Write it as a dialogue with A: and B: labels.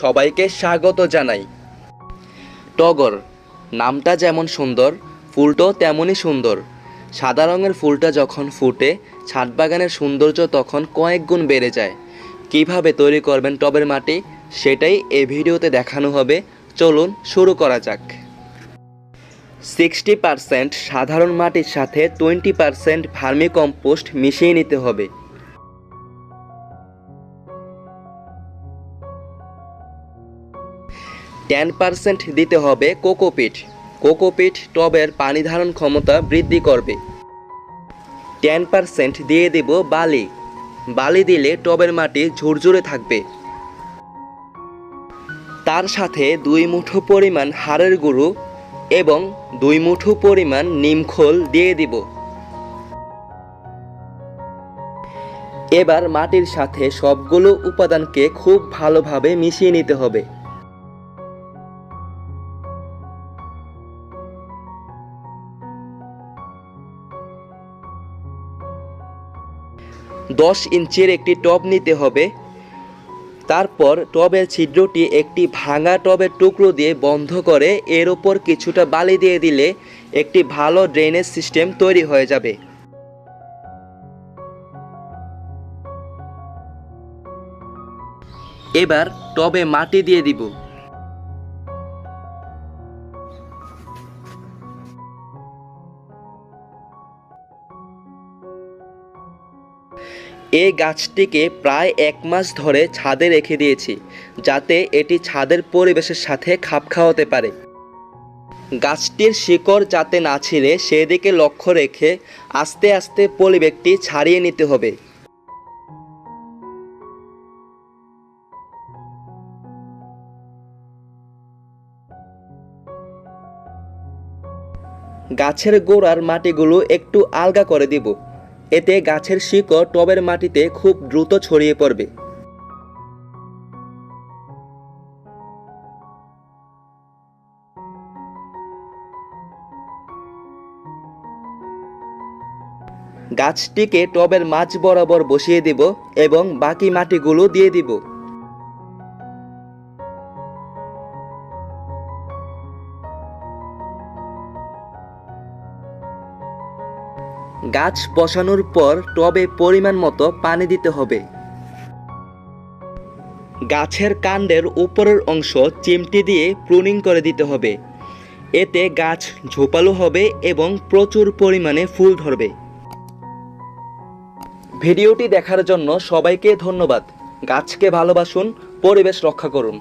A: সবাইকে স্বাগত জানাই। টগর, নামটা যেমন সুন্দর, ফুলটাও তেমনই সুন্দর। সাদা রঙের ফুলটা যখন ফুটে, ছাদ বাগানের সৌন্দর্য তখন কয়েক গুণ বেড়ে যায়। কীভাবে তৈরি করবেন টবের মাটি, সেটাই এই ভিডিওতে দেখানো হবে। চলুন শুরু করা যাক। সিক্সটি সাধারণ মাটির সাথে টোয়েন্টি পারসেন্ট ভার্মি কম্পোস্ট মিশিয়ে নিতে হবে। টেন পার্সেন্ট দিতে হবে কোকোপিট কোকোপিট টবের পানি ধারণ ক্ষমতা বৃদ্ধি করবে। টেন পার্সেন্ট দিয়ে দেব বালি। বালি দিলে টবের মাটি ঝুরঝুরে থাকবে। তার সাথে দুই মুঠো পরিমাণ হাড়ের গুঁড়ো এবং দুই মুঠো পরিমাণ নিমখোল দিয়ে দিব। এবার মাটির সাথে সবগুলো উপাদানকে খুব ভালোভাবে মিশিয়ে নিতে হবে। দশ ইঞ্চির একটি টব নিতে হবে। তারপর টবের ছিদ্রটি একটি ভাঙা টবের টুকরো দিয়ে বন্ধ করে এর ওপর কিছুটা বালি দিয়ে দিলে একটি ভালো ড্রেনেজ সিস্টেম তৈরি হয়ে যাবে। এবার টবে মাটি দিয়ে দিব। এই গাছটিকে প্রায় এক মাস ধরে ছাদে রেখে দিয়েছি, যাতে এটি ছাদের পরিবেশের সাথে খাপ খাওয়াতে পারে। গাছটির শিকড় যাতে না ছিঁড়ে, সেদিকে লক্ষ্য রেখে আস্তে আস্তে পরিবেশটি ছাড়িয়ে নিতে হবে। গাছের গোড়ার মাটিগুলো একটু আলগা করে দিব। এতে গাছের শিকড় টবের মাটিতে খুব দ্রুত ছড়িয়ে পড়বে। গাছটিকে টবের মাঝ বরাবর বসিয়ে দিব এবং বাকি মাটিগুলো দিয়ে দিব। গাছ বসানোর পর টবে পরিমাণ মতো পানি দিতে হবে। গাছের কাণ্ডের উপরের অংশ চিমটি দিয়ে প্রুনিং করে দিতে হবে। এতে গাছ ঝোপালো হবে এবং প্রচুর পরিমাণে ফুল ধরবে। ভিডিওটি দেখার জন্য সবাইকে ধন্যবাদ। গাছকে ভালোবাসুন, পরিবেশ রক্ষা করুন।